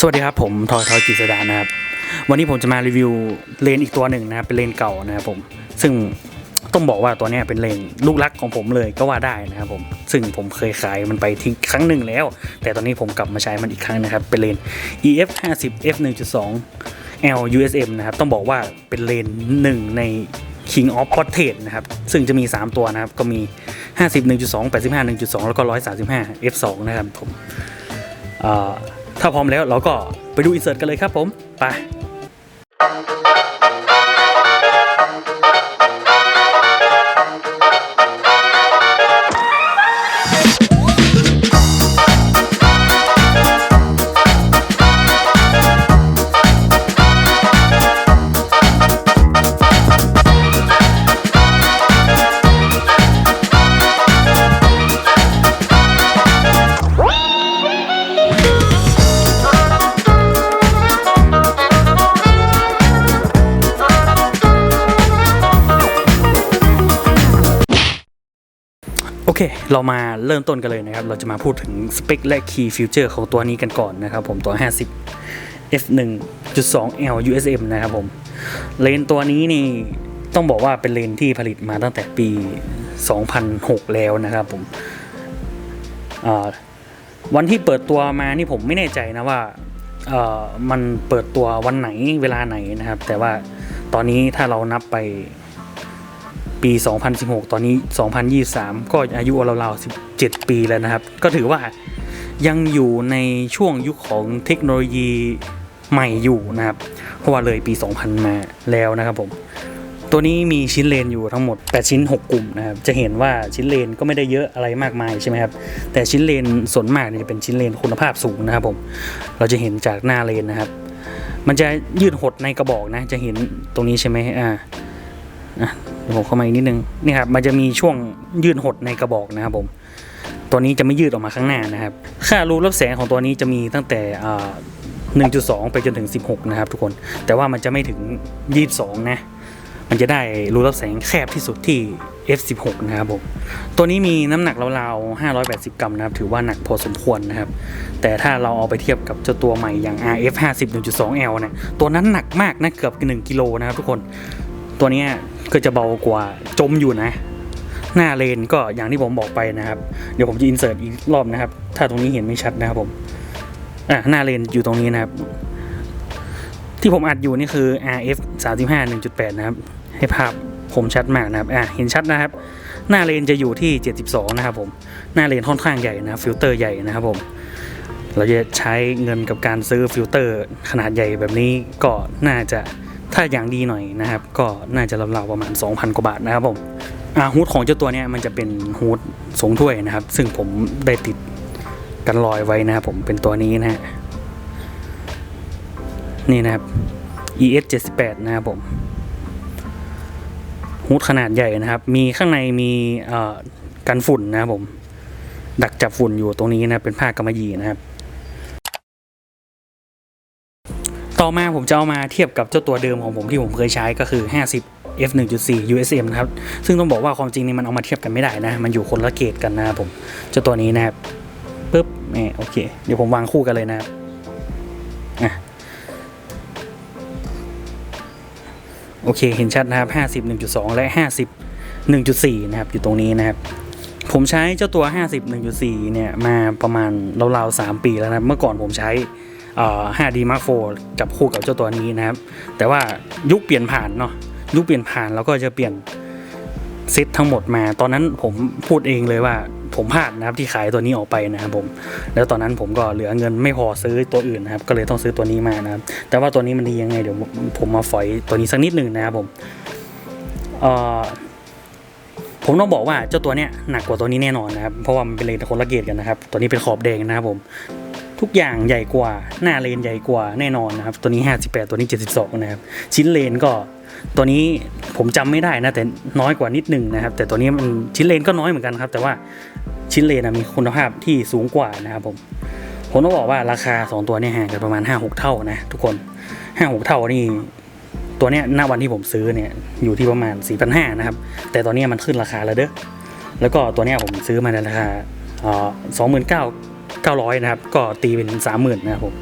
สวัสดีครับผมทอยทอยกิษดานะครับ วันนี้ผมจะมารีวิวเลนอีกตัวหนึ่งนะครับเป็นเลนเก่านะครับผมซึ่งต้องบอกว่าตัวนี้เป็นเลนลูกรักของผมเลยก็ว่าได้นะครับผมซึ่งผมเคยขายมันไปทิ้งครั้งหนึ่งแล้ว แต่ตอนนี้ผมกลับมาใช้มันอีกครั้งนะครับ เป็นเลน EF 50 F 1.2 L USM นะครับต้องบอกว่าเป็นเลนหนึ่งใน King of Portrait นะครับ ซึ่งจะมี 3 ตัวนะครับ ก็มี 50 1.2 85 1.2 แล้วก็ 135 F 2 นะครับผมเอ่อ ถ้าพร้อมแล้วเราก็ไปดูอินเสิร์ตกันเลยครับผม ไป เรามาเริ่มต้นกันเลยนะครับ เราจะมาพูดถึงสเปคและ Key Feature ของตัวนี้กันก่อนนะครับผมตัว 50 f 1.2 l USM นะครับผม เลนตัวนี้นี่ต้องบอกว่าเป็นเลนที่ผลิตมาตั้งแต่ปี 2006 แล้วนะครับผมวันที่เปิดตัวมานี่ผมไม่แน่ใจนะว่ามันเปิดตัววันไหนเวลาไหนนะครับ แต่ว่าตอนนี้ถ้าเรานับไป ปี 2016 ตอนนี้ 2023 ก็อายุราวๆ17 ปีแล้วนะครับ ก็ถือว่ายังอยู่ในช่วงยุคของเทคโนโลยีใหม่อยู่นะครับ เพราะว่าเลยปี 2000 มาแล้วนะครับผม ตัวนี้มีชิ้นเลนอยู่ทั้งหมด 8 ชิ้น 6 กลุ่มนะครับ จะเห็นว่าชิ้นเลนก็ไม่ได้เยอะอะไรมากมายใช่ไหมครับ แต่ชิ้นเลนส่วนมากเนี่ยจะเป็นชิ้นเลนคุณภาพสูงนะครับผม เราจะเห็นจากหน้าเลนนะครับ มันจะยืดหดในกระบอกนะ จะเห็นตรงนี้ใช่ไหมอ่าะเดี๋ยวผมเข้ามาอีกนิดนึงนี่ครับมันจะมีช่วงยืดหดในกระบอกนะครับผมตัวนี้จะไม่ยืดออกมาข้างหน้านะครับ ค่ารูรับแสงของตัวนี้จะมีตั้งแต่1.2 ไปจนถึง 16 นะครับทุกคน แต่ว่ามันจะไม่ถึง 22 นะ มันจะได้รูรับแสงแคบที่สุดที่ F16 นะครับผม ตัวนี้มีน้ำหนักราวๆ 580 กรัมนะครับ ถือว่าหนักพอสมควรนะครับ แต่ถ้าเราเอาไปเทียบกับเจ้าตัวใหม่อย่าง RF 50 1.2L เนี่ยตัวนั้นหนักมากนะเกือบ 1 กิโลนะครับทุกคน ตัวนี้ก็จะเบากว่าจมอยู่นะ หน้าเลนก็อย่างที่ผมบอกไปนะครับ เดี๋ยวผมจะอินเสิร์ตอีกรอบนะครับ ถ้าตรงนี้เห็นไม่ชัดนะครับผมอะหน้าเลนอยู่ตรงนี้นะครับ ที่ผมอัดอยู่นี่คือ RF 35 1.8 นะครับ ให้ภาพคมชัดมากนะครับอะเห็นชัดนะครับ หน้าเลนจะอยู่ที่ 72 นะครับผม หน้าเลนค่อนข้างใหญ่นะฟิลเตอร์ใหญ่นะครับผมเราจะใช้เงินกับการซื้อฟิลเตอร์ขนาดใหญ่แบบนี้ก็น่าจะ ถ้าอย่างดีหน่อยนะครับ ก็น่าจะราวๆประมาณ 2,000 กว่าบาทนะครับผมอาฮูดของเจ้าตัวเนี้ยมันจะเป็นฮูดทรงถ้วยนะครับ ซึ่งผมได้ติดกันรอยไว้นะครับผมเป็นตัวนี้นะฮะนี่นะครับ ES 78นะครับผมฮูดขนาดใหญ่นะครับ มีข้างในมีกันฝุ่นนะครับผม ดักจับฝุ่นอยู่ตรงนี้นะเป็นผ้ากำมะหยี่นะครับ ต่อมาผมจะเอามาเทียบกับเจ้าตัวเดิมของผมที่ผมเคยใช้ก็คือ 50 f 1.4 USM นะครับ ซึ่งต้องบอกว่าความจริงนี่มันเอามาเทียบกันไม่ได้นะ มันอยู่คนละเกรดกันนะครับผม เจ้าตัวนี้นะครับปึ๊บนี่โอเค เดี๋ยวผมวางคู่กันเลยนะครับโอเค เห็นชัดนะครับ 50 1.2 และ 50 1.4 นะครับ อยู่ตรงนี้นะครับ ผมใช้เจ้าตัว 50 1.4 เนี่ย มาประมาณราวๆ3ปีแล้วนะ เมื่อก่อนผมใช้ 5D Mark IV จับคู่กับเจ้าตัวนี้นะครับ แต่ว่ายุคเปลี่ยนผ่านเนาะยุคเปลี่ยนผ่านแล้วก็จะเปลี่ยนเซตทั้งหมดมา ตอนนั้นผมพูดเองเลยว่าผมพลาดนะครับที่ขายตัวนี้ออกไปนะครับผม แล้วตอนนั้นผมก็เหลือเงินไม่พอซื้อตัวอื่นนะครับ ก็เลยต้องซื้อตัวนี้มานะครับ แต่ว่าตัวนี้มันดียังไงเดี๋ยวผมมาฝอยตัวนี้สักนิดหนึ่งนะครับผมผมต้องบอกว่าเจ้าตัวเนี้ยหนักกว่าตัวนี้แน่นอนนะครับ เพราะว่ามันเป็นเลนคนละเกรดกันนะครับ ตัวนี้เป็นขอบแดงนะครับผม ทุกอย่างใหญ่กว่า หน้าเลนใหญ่กว่าแน่นอนนะครับ ตัวนี้ 58 ตัวนี้ 72 นะครับ ชิ้นเลนก็ตัวนี้ผมจำไม่ได้นะแต่น้อยกว่านิดหนึ่งนะครับ แต่ตัวนี้มันชิ้นเลนก็น้อยเหมือนกันครับ แต่ว่าชิ้นเลนมีคุณภาพที่สูงกว่านะครับผมผมต้องบอกว่าราคา 2 ตัวนี่ห่างกันประมาณ 5-6 เท่านะทุกคน 5-6 เท่านี่ตัวเนี้ยณวันที่ผมซื้อเนี่ยอยู่ที่ประมาณ 4,500นะครับ แต่ตอนนี้มันขึ้นราคาแล้วเด้อแล้วก็ตัวเนี้ยผมซื้อมาในราคาสองหมื่นเก้า 900 นะครับ ก็ตีเป็น 30,000 นะครับผม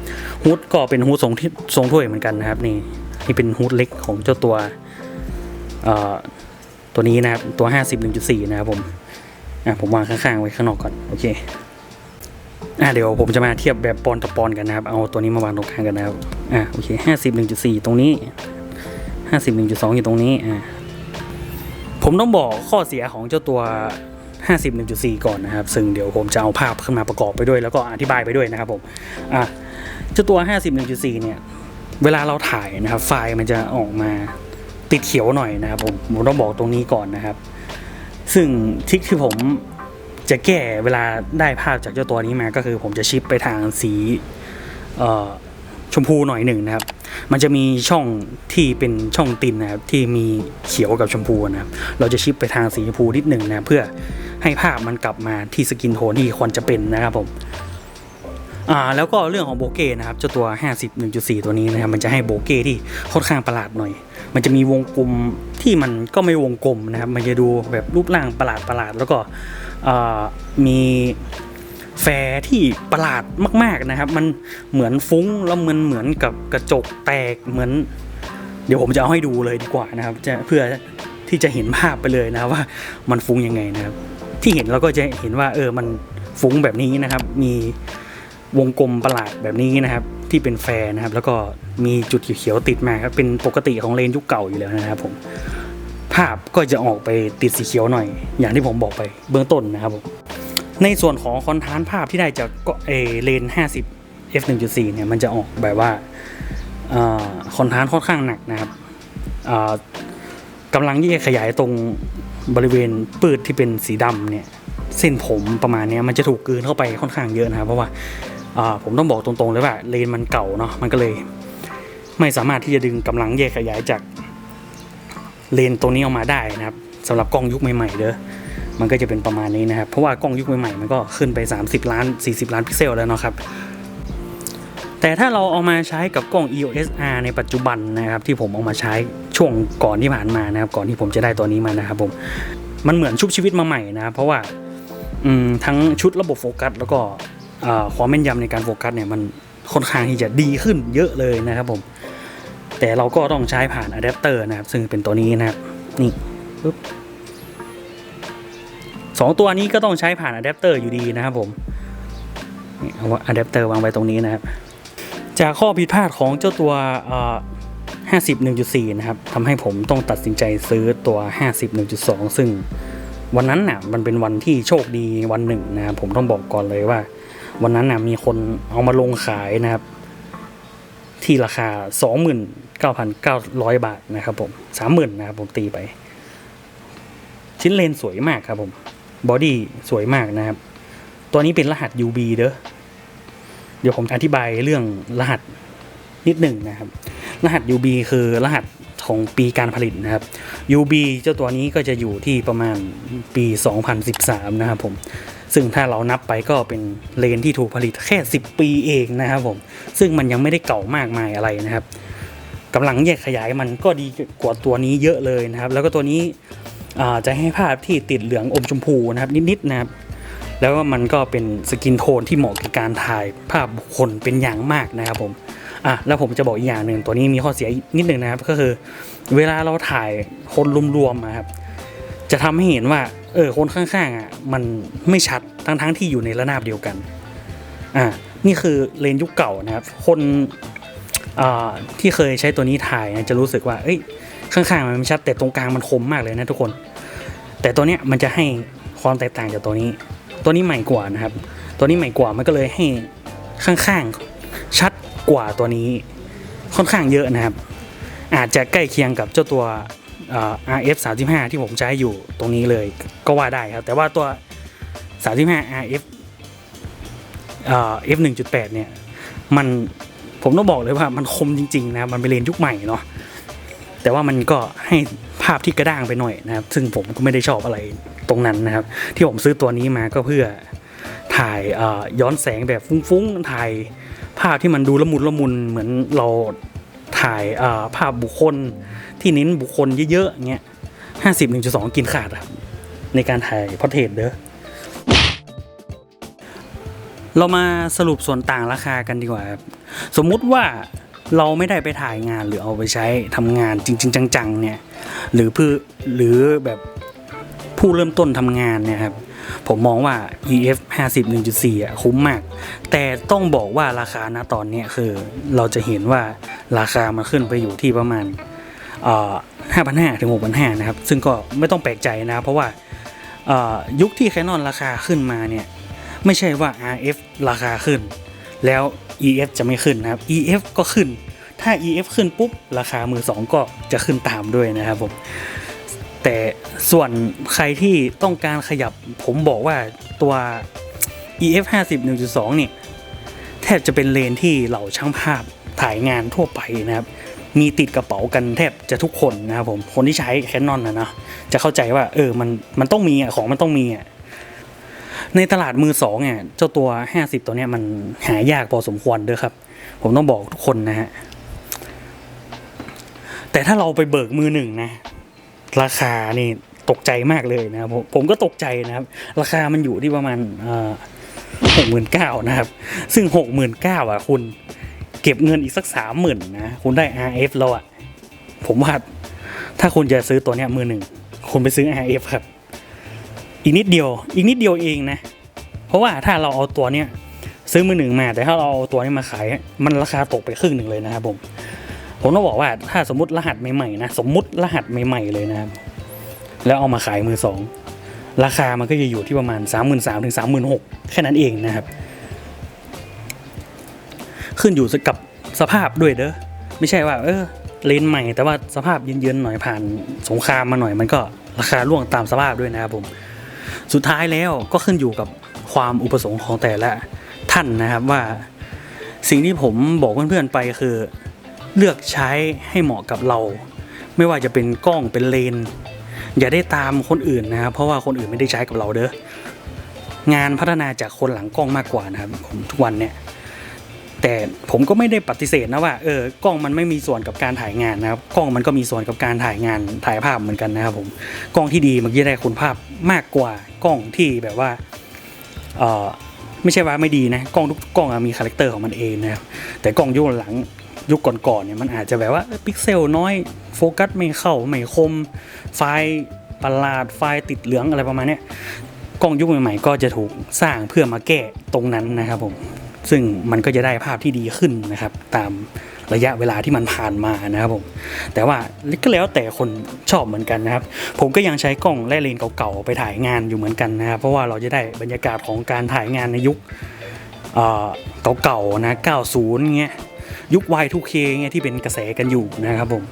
ฮูดก็เป็นฮูดทรงที่ทรงถ้วยเหมือนกันนะครับ นี่นี่เป็นฮูดเล็กของเจ้าตัวเอ่อตัวนี้นะครับ ตัว 51.4 นะครับผมอะผมวางข้างๆไว้ข้างนอกก่อน โอเคอะเดี๋ยวผมจะมาเทียบแบบปอนต่อปอนกันนะครับ เอาตัวนี้มาวางตรงกลางกันนะครับอะโอเค51.4 ตรงนี้ 51.2 อยู่ตรงนี้อะผมต้องบอกข้อเสียของเจ้าตัว 50 1.4 ก่อนนะครับ ซึ่งเดี๋ยวผมจะเอาภาพขึ้นมาประกอบไปด้วย แล้วก็อธิบายไปด้วยนะครับผมอะเจ้าตัว 50 1.4 เนี่ย เวลาเราถ่ายนะครับ ไฟล์มันจะออกมาติดเขียวหน่อยนะครับผมผมต้องบอกตรงนี้ก่อนนะครับ ซึ่งทริคที่ผมจะแก้เวลาได้ภาพจากเจ้าตัวนี้มาก็คือผมจะชิปไปทางสีเอ่อ มพูหน่อยหนึ่งนะครับ มันจะมีช่องที่เป็นช่องตินนะครับที่มีเขียวกับชมพูนะครับเราจะชิปไปทางสีชมพูนิดหนึ่งนะเพื่อให้ภาพมันกลับมาที่สกินโทนที่ควรจะเป็นนะครับผมอ่าแล้วก็เรื่องของโบเก้นะครับเจ้าตัว 50 1.4 ตัวนี้นะครับมันจะให้โบเก้ที่ค่อนข้างประหลาดหน่อย มันจะมีวงกลมที่มันก็ไม่วงกลมนะครับ มันจะดูแบบรูปร่างประหลาดประหลาดๆแล้วก็มี แฟที่ประหลาดมาก ๆนะครับ มันเหมือนฟุ้งแล้วมันเหมือนกับกระจกแตกเหมือน เดี๋ยวผมจะเอาให้ดูเลยดีกว่านะครับจะเพื่อที่จะเห็นภาพไปเลยนะว่ามันฟุ้งยังไงนะครับ ที่เห็นเราก็จะเห็นว่าเออมันฟุ้งแบบนี้นะครับ มีวงกลมประหลาดแบบนี้นะครับ ที่เป็นแฟร์นะครับ แล้วก็มีจุดเขียวๆติดมาครับเป็นปกติของเลนยุคเก่าอยู่แล้วนะครับผมภาพก็จะออกไปติดสีเขียวหน่อย อย่างที่ผมบอกไปเบื้องต้นนะครับผม ในส่วนของคอนทาสต์ภาพที่ได้จากก็เอเลน 50 f 1.4เนี่ยมันจะออกแบบว่าคอนทาสต์ค่อนข้างหนักนะครับกำลังที่จะขยายตรงบริเวณปืดที่เป็นสีดำเนี่ยเส้นผมประมาณนี้มันจะถูกกลืนเข้าไปค่อนข้างเยอะนะครับเพราะว่าาผมต้องบอกตรงๆเลยว่าเลนมันเก่าเนาะมันก็เลย ไม่สามารถที่จะดึงกำลังแยกขยายจากเลนตัวนี้ออกมาได้นะครับสำหรับกล้องยุคใหม่ๆเด้อ มันก็จะเป็นประมาณนี้นะครับ เพราะว่ากล้องยุคใหม่ๆมันก็ขึ้นไป 30 ล้าน 40 ล้านพิกเซลแล้วเนาะครับ แต่ถ้าเราเอามาใช้กับกล้อง EOS R ในปัจจุบันนะครับ ที่ผมเอามาใช้ช่วงก่อนที่ผ่านมานะครับ ก่อนที่ผมจะได้ตัวนี้มานะครับผมมันเหมือนชุบชีวิตมาใหม่นะครับเพราะว่าทั้งชุดระบบโฟกัสแล้วก็ความแม่นยำในการโฟกัสเนี่ยมันค่อนข้างที่จะดีขึ้นเยอะเลยนะครับผม แต่เราก็ต้องใช้ผ่านอะแดปเตอร์นะครับ ซึ่งเป็นตัวนี้นะครับ นี่ปึ๊บ สองตัวนี้ก็ต้องใช้ผ่านอะแดปเตอร์อยู่ดีนะครับผมเอาอะแดปเตอร์วางไว้ตรงนี้นะครับ จากข้อผิดพลาดของเจ้าตัว50 1.4 นะครับทำให้ผมต้องตัดสินใจซื้อตัว50 1.2 ซึ่งวันนั้นน่ะมันเป็นวันที่โชคดีวันหนึ่งนะครับผมต้องบอกก่อนเลยว่า วันนั้นน่ะมีคนเอามาลงขายนะครับ ที่ราคา 29,900 บาทนะครับผม 30,000 นะครับผมตีไป ชิ้นเลนสวยมากครับผม บอดี้สวยมากนะครับ ตัวนี้เป็นรหัส UB เด้อเดี๋ยวผมอธิบายเรื่องรหัสนิดหนึ่งนะครับ รหัส UB คือรหัสของปีการผลิตนะครับ UB เจ้าตัวนี้ก็จะอยู่ที่ประมาณปี 2013 นะครับผม ซึ่งถ้าเรานับไปก็เป็นเลนที่ถูกผลิตแค่ 10 ปีเองนะครับผม ซึ่งมันยังไม่ได้เก่ามากมายอะไรนะครับกำลังแยกขยายมันก็ดีกว่าตัวนี้เยอะเลยนะครับ แล้วก็ตัวนี้ จะให้ภาพที่ติดเหลืองอมชมพูนะครับนิดๆนะครับ แล้วก็มันก็เป็นสกินโทนที่เหมาะกับการถ่ายภาพบุคคลเป็นอย่างมากนะครับผมอะแล้วผมจะบอกอีกอย่างหนึ่งตัวนี้มีข้อเสียนิดหนึ่งนะครับ ก็คือ เวลาเราถ่ายคนรวมๆอะครับ จะทำให้เห็นว่าเออคนข้างๆอะมันไม่ชัดทั้งๆที่อยู่ในระนาบเดียวกันอะนี่คือเลนยุคเก่านะครับ คนอ่าที่เคยใช้ตัวนี้ถ่ายนะจะรู้สึกว่า เอ้ย ข้างๆมันไม่ชัดแต่ตรงกลางมันคมมากเลยนะทุกคน แต่ตัวเนี้ยมันจะให้ความแตกต่างจากตัวนี้ ตัวนี้ใหม่กว่านะครับ ตัวนี้ใหม่กว่ามันก็เลยให้ข้างๆชัดกว่าตัวนี้ ค่อนข้างเยอะนะครับ อาจจะใกล้เคียงกับเจ้าตัว RF 35ที่ผมใช้อยู่ตรงนี้เลยก็ว่าได้ครับ แต่ว่าตัว 35 RF เอ่อ F 1.8เนี่ยมันผมต้องบอกเลยว่ามันคมจริงๆนะครับมันเป็นเลนส์ยุคใหม่เนาะ แต่ว่ามันก็ให้ภาพที่กระด้างไปหน่อยนะครับ ซึ่งผมก็ไม่ได้ชอบอะไรตรงนั้นนะครับ ที่ผมซื้อตัวนี้มาก็เพื่อถ่ายย้อนแสงแบบฟุ้งๆ ถ่ายภาพที่มันดูละมุนละมุนเหมือนเราถ่ายภาพบุคคลที่เน้นบุคคลเยอะๆอย่างเงี้ยห้าสิบหนึ่งจุดสองกินขาดครับ ในการถ่ายพอร์เทรตเด้อเรามาสรุปส่วนต่างราคากันดีกว่าครับ สมมุติว่า เราไม่ได้ไปถ่ายงานหรือเอาไปใช้ทำงานจริง ๆ จังๆเนี่ยหรือเพื่อหรือแบบผู้เริ่มต้นทำงานเนี่ยครับผมมองว่า EF 50 1.4อะคุ้มมาก แต่ต้องบอกว่าราคาณตอนเนี้ยคือเราจะเห็นว่าราคามันขึ้นไปอยู่ที่ประมาณ5,500ถึง6,500นะครับ ซึ่งก็ไม่ต้องแปลกใจนะเพราะว่ายุคที่ Canon ราคาขึ้นมาเนี่ย ไม่ใช่ว่า RF ราคาขึ้น แล้ว EF จะไม่ขึ้นนะครับ EF ก็ขึ้น ถ้า EF ขึ้นปุ๊บ ราคามือสองก็จะขึ้นตามด้วยนะครับผมแต่ส่วนใครที่ต้องการขยับผมบอกว่าตัว EF 50 1.2 เนี่ย แทบจะเป็นเลนที่เหล่าช่างภาพถ่ายงานทั่วไปนะครับ มีติดกระเป๋ากันแทบจะทุกคนนะครับผม คนที่ใช้ Canon นะเนาะจะเข้าใจว่าเออมันมันต้องมีอะของมันต้องมีอะ ในตลาดมือสองเนี่ยเจ้าตัว 50 ตัวเนี้ยมันหายากพอสมควรเด้อครับ ผมต้องบอกทุกคนนะฮะ แต่ถ้าเราไปเบิกมือหนึ่งนะ ราคานี่ตกใจมากเลยนะครับผมผมก็ตกใจนะครับ ราคามันอยู่ที่ประมาณหกหมื่นเก้านะครับ ซึ่งหกหมื่นเก้าอะคุณเก็บเงินอีกสักสามหมื่นนะคุณได้ RF แล้วอะผมว่าถ้าคุณจะซื้อตัวเนี้ยมือหนึ่งคุณไปซื้อ RF ครับ อีกนิดเดียว อีกนิดเดียวเองนะ เพราะว่าถ้าเราเอาตัวเนี้ยซื้อมือหนึ่งมา แต่ถ้าเราเอาตัวนี้มาขาย มันราคาตกไปครึ่งหนึ่งเลยนะครับผม ผมต้องบอกว่าถ้าสมมติรหัสใหม่ๆนะสมมติรหัสใหม่ๆเลยนะครับ แล้วเอามาขายมือสองราคามันก็จะอยู่ที่ประมาณ 3 3 0 0 0ถึง36,000แค่นั้นเองนะครับ ขึ้นอยู่กับสภาพด้วยเด้อไม่ใช่ว่า เออเลนใหม่แต่ว่าสภาพเย็นๆหน่อยผ่านสงครามมาหน่อยมันก็ราคาร่วงตามสภาพด้วยนะครับผม สุดท้ายแล้วก็ขึ้นอยู่กับความอุปสงค์ของแต่ละท่านนะครับว่า สิ่งที่ผมบอกเพื่อนๆไปคือ เลือกใช้ให้เหมาะกับเรา ไม่ว่าจะเป็นกล้องเป็นเลน อย่าได้ตามคนอื่นนะครับเพราะว่าคนอื่นไม่ได้ใช้กับเราเด้องานพัฒนาจากคนหลังกล้องมากกว่านะครับผมทุกวันเนี่ย แต่ผมก็ไม่ได้ปฏิเสธนะว่าเออกล้องมันไม่มีส่วนกับการถ่ายงานนะครับกล้องมันก็มีส่วนกับการถ่ายงานถ่ายภาพเหมือนกันนะครับผมกล้องที่ดีมันจะได้คุณภาพมากกว่ากล้องที่แบบว่าเออไม่ใช่ว่าไม่ดีนะกล้องทุกกล้องมีคาแรคเตอร์ของมันเองนะครับแต่กล้องยุคหลังยุคก่อนๆเนี่ยมันอาจจะแบบว่าพิกเซลน้อยโฟกัสไม่เข้าไม่คม ไฟล์ประหลาดไฟล์ติดเหลืองอะไรประมาณนี้กล้องยุคใหม่ๆก็จะถูกสร้างเพื่อมาแก้ตรงนั้นนะครับผม ซึ่งมันก็จะได้ภาพที่ดีขึ้นนะครับ ตามระยะเวลาที่มันผ่านมานะครับผมแต่ว่าก็แล้วแต่คนชอบเหมือนกันนะครับ ผมก็ยังใช้กล้องและเลนเก่าๆไปถ่ายงานอยู่เหมือนกันนะครับเพราะว่าเราจะได้บรรยากาศของการถ่ายงานในยุคเอ่อเก่าๆนะ 90 เงี้ย ยุค Y2K เงี้ยที่เป็นกระแสกันอยู่นะครับผม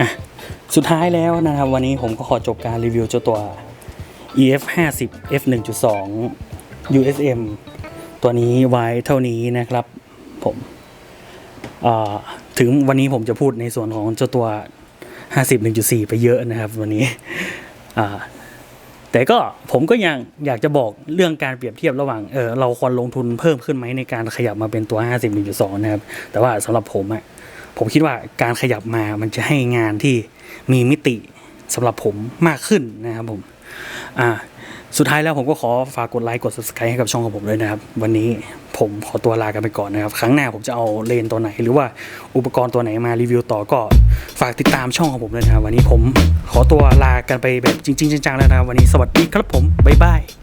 อะสุดท้ายแล้วนะครับ วันนี้ผมก็ขอจบการรีวิวเจ้าตัว EF 50 F 1.2 USM ตัวนี้ไว้เท่านี้นะครับผมถึงวันนี้ผมจะพูดในส่วนของเจ้าตัว 51.4 ไปเยอะนะครับวันนี้แต่ก็ผมก็ยังอยากจะบอกเรื่องการเปรียบเทียบระหว่างเออเราควรลงทุนเพิ่มขึ้นไหมในการขยับมาเป็นตัว 51.2 นะครับ แต่ว่าสำหรับผมอะผมคิดว่าการขยับมามันจะให้งานที่มีมิติสำหรับผมมากขึ้นนะครับผมอ่า สุดท้ายแล้วผมก็ขอฝากกดไลค์กด subscribe ให้กับช่องของผมด้วยนะครับ วันนี้ผมขอตัวลากันไปก่อนนะครับ ครั้งหน้าผมจะเอาเลนตัวไหน หรือว่าอุปกรณ์ตัวไหนมารีวิวต่อก็ฝากติดตามช่องของผมเลยนะครับ วันนี้ผมขอตัวลากันไปแบบจริง ๆจังๆแล้วนะครับ วันนี้สวัสดีครับผมบ๊ายบาย